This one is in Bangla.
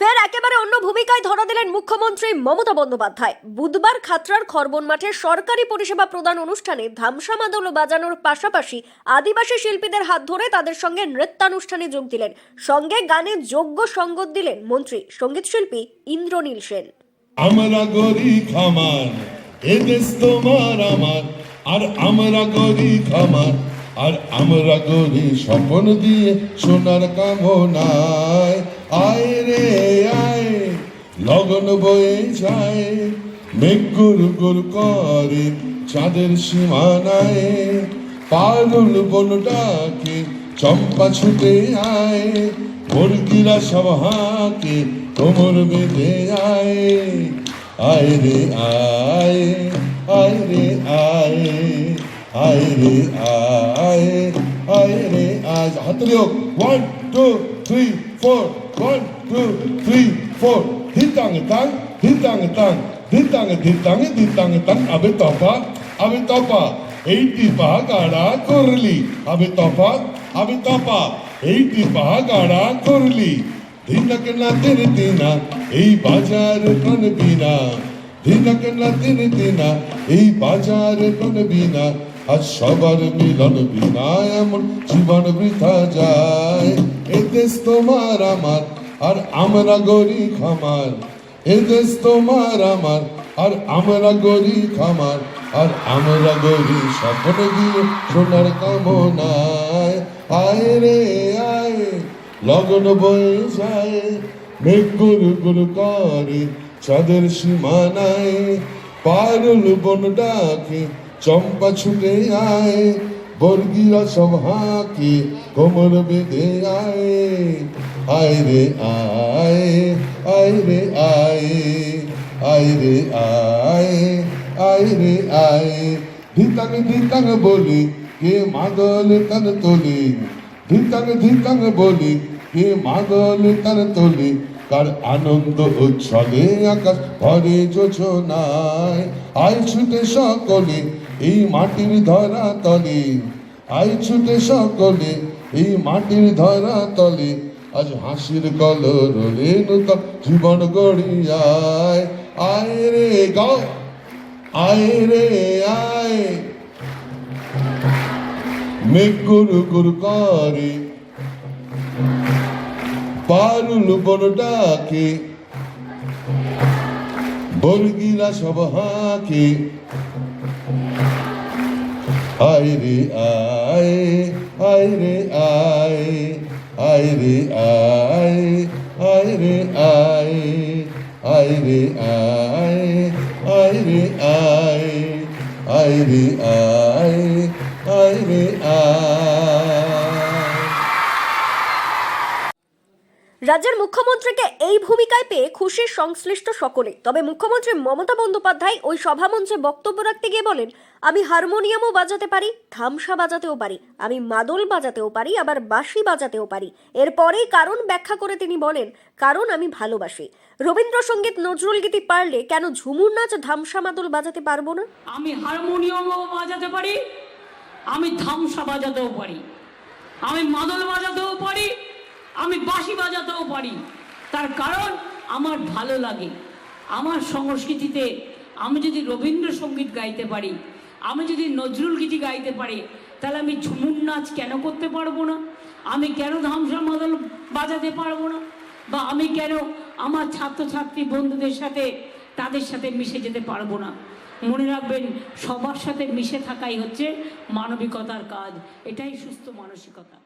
ফের একেবারে অন্য ভূমিকায় ধরা দিলেন মুখ্যমন্ত্রী মমতা বন্দ্যোপাধ্যায়। বুধবার খাতরার খরবন মাঠে সরকারি পরিষেবা প্রদান অনুষ্ঠানে ধামসা মাদল বাজানোর পাশাপাশি আদিবাসী শিল্পীদের হাত ধরে তাদের সঙ্গে নৃত্যানুষ্ঠানে যোগ দিলেন। সঙ্গে গানে যোগ্য সঙ্গত দিলেন মন্ত্রী সংগীত শিল্পী ইন্দ্রনীল সেন। আমরা গরি খামার তোমার আমার। আর আমরা খামার, আর আমরা দিয়ে সোনার কামনায়। আয় রে লগন বয়ে যায়, মেঘ গুর গুর করে চাঁদের সীমানায়। পারুল বন ডাকে চম্পা ছুটে আয়, মুরগিরা সব হাঁকে কোমর বেঁধে আয়। আয় রে আয় আয় রে আয় আয় রে আয় আয় রে আয়। হাতলে হোক one two three four one two three four হিতাং তাং হিতাং তাং ধিতাং ধিতাং ধিতাং তাং আবে তপা আবে তপা এইটি পা গাড়া করলি আবে তপা আবে তপা এইটি পা গাড়া করলি ধিনক না দিন দিনা এই বাজার কোন বিনা ধিনক না দিন দিনা এই বাজার কোন বিনা আজ সবার মিলন বিনা এমন জীবন বৃথা যায় এ দেশ তোমার আমার আর আমরা গরি খামার, এ দেশ তোমার আমার, আর আমরা গরি খামার, আর আমরা গরি স্বপ্ন দিয়ে সোনার কামনায়, আয় রে, আয়, লগন বয়ে যায় মেঘ গুরু গুরু করে চাঁদের সীমানায়, পারুল বন ডাকে, চম্পা ছুটে আয়, বর্গিরা সব হাঁকে, কোমর বেঁধে আয়। আয় রে আয় আয় রে আয় আয় রে আয় আয় রে আয়। ধিতাং ধিতাং বলি কে মাদল তন তোলে? ধিতাং ধিতাং বলি কে মাদল তন তোলে? কার আনন্দ উচ্ছলে আকাশ ভরে যোছনায় আয় ছুটে সকলে এই মাটির ধরা তলে। আয় ছুটে সকলে এই মাটির ধরা তলে। আজ হাসির কলর রেণুকা জীবন গড়িয়ায়। আয় রে, গাও। আয় রে, আয়। মেঘ গুরু গুরু করে, পারুল বন ডাকে। বর্গিরা সব হাঁকে। আয় রে, আয় আয় রে, আয়। ayrı ay ayrı ay ayrı ay ayrı ay ayrı ay. রাজ্যের মুখ্যমন্ত্রীকে এই ভূমিকায় পেয়ে খুশির সংশ্লিষ্ট সকলে। তবে মুখ্যমন্ত্রী মমতা বন্দ্যোপাধ্যায় ওই সভামঞ্চে বক্তব্য রাখতে গিয়ে বলেন, আমি হারমোনিয়ামও বাজাতে পারি ধামসা বাজাতেও পারি, আমি মাদল বাজাতেও পারি, আবার বাঁশি বাজাতেও পারি। এরপরেই কারণ ব্যাখ্যা করে তিনি বলেন, কারণ আমি ভালোবাসি। রবীন্দ্রসঙ্গীত নজরুল গীতি পারলে কেন ঝুমুর নাচ ধামসা মাদল বাজাতে পারব না? আমি হারমোনিয়ামও বাজাতে পারি, আমি ধামসা বাজাতেও পারি, আমি মাদল বাজাতেও পারি আমি বাঁশি বাজাতেও পারি। তার কারণ আমার ভালো লাগে। আমার সংস্কৃতিতে আমি যদি রবীন্দ্রসঙ্গীত গাইতে পারি, আমি যদি নজরুল গীতি গাইতে পারি, তাহলে আমি ঝুমুর নাচ কেন করতে পারব না? আমি কেন ধামসা মাদল বাজাতে পারব না? বা আমি কেন আমার ছাত্রছাত্রী বন্ধুদের সাথে, তাদের সাথে মিশে যেতে পারব না? মনে রাখবেন, সবার সাথে মিশে থাকাই হচ্ছে মানবিকতার কাজ। এটাই সুস্থ মানসিকতা।